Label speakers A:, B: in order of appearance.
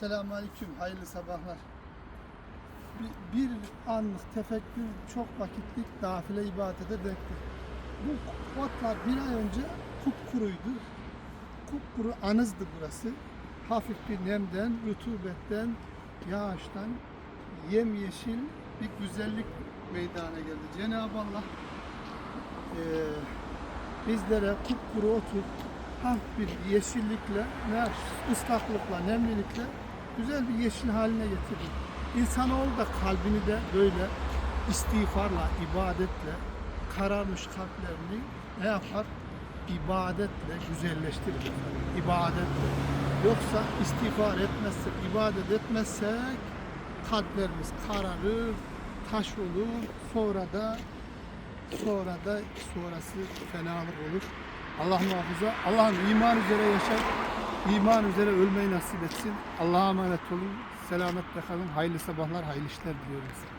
A: Selamünaleyküm, hayırlı sabahlar. Bir, bir anlık tefekkür çok vakitlik nafile ibadete bekti. Bu otlar bir ay önce kupkuruydu. Kupkuru anızdı burası. Hafif bir nemden, rutubetten, yağıştan yemyeşil bir güzellik meydana geldi. Cenab-ı Allah eee, bizlere kupkuru otur, hafif bir yeşillikle, ıslaklıkla, nemlilikle güzel bir yeşil haline getirdi. İnsanoğlu da kalbini de böyle istiğfarla, ibadetle, kararmış kalplerini ne yapar? İbadetle güzelleştirir. İbadetle. Yoksa istiğfar etmezsek, ibadet etmezsek kalplerimiz kararır, taş olur, sonra da sonra da sonrası fenalık olur. Allah muhafaza. Allah'ın iman üzere yaşar. İman üzere ölmeyi nasip etsin. Allah'a emanet olun. Selametle kalın. Hayırlı sabahlar, hayırlı işler diliyorum size.